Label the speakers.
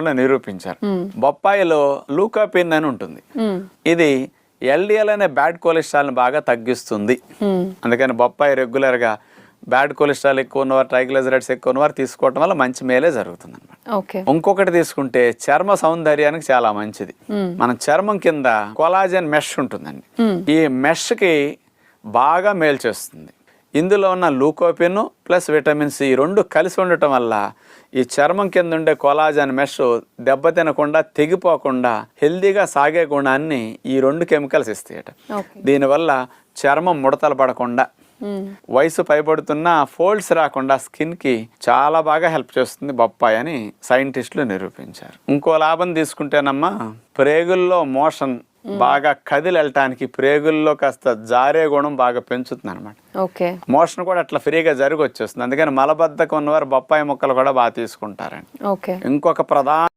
Speaker 1: లో నిరూపించారు. బొప్పాయిలో లూకాపిన్ అని ఉంటుంది. ఇది ఎల్డిఎల్ అనే బ్యాడ్ కొలెస్ట్రాల్ని బాగా తగ్గిస్తుంది. అందుకని బొప్పాయి రెగ్యులర్గా బ్యాడ్ కొలెస్ట్రాల్ ఎక్కువ ఉన్నవారు ట్రైగ్లైజరైడ్స్ ఎక్కువ ఉన్నవారు తీసుకోవటం వల్ల మంచి మేలే జరుగుతుంది అనమాట ఇంకొకటి తీసుకుంటే చర్మ సౌందర్యానికి చాలా మంచిది. మన చర్మం కింద కొలాజన్ మెష్ ఉంటుందండి. ఈ మెష్కి బాగా మేలు చేస్తుంది. ఇందులో ఉన్న లూకోపిన్ ప్లస్ విటమిన్ సి రెండు కలిసి ఉండటం వల్ల ఈ చర్మం కింద ఉండే కొలాజన్ మెష్ దెబ్బతినకుండా తెగిపోకుండా హెల్దీగా సాగే గుణాన్ని ఈ రెండు కెమికల్స్ ఇస్తాయట. దీనివల్ల చర్మం ముడతలు పడకుండా. వయసు పైబడుతున్న ఫోల్డ్స్ రాకుండా స్కిన్కి చాలా బాగా హెల్ప్ చేస్తుంది బొప్పాయి అని సైంటిస్టులు నిరూపించారు. ఇంకో లాభం తీసుకుంటేనమ్మా ప్రేగుల్లో మోషన్ బాగా కదిలి వెళ్ళటానికి ప్రేగుల్లో కాస్త జారే గుణం బాగా పెంచుతుంది అనమాట
Speaker 2: ఓకే.
Speaker 1: మోషన్ కూడా అట్లా ఫ్రీగా జరిగి వచ్చేస్తుంది అందుకని మలబద్ధకం ఉన్నవారు బొప్పాయి ముక్కలు కూడా బాగా తీసుకుంటారండి.
Speaker 2: ఓకే.
Speaker 1: ఇంకొక ప్రధాన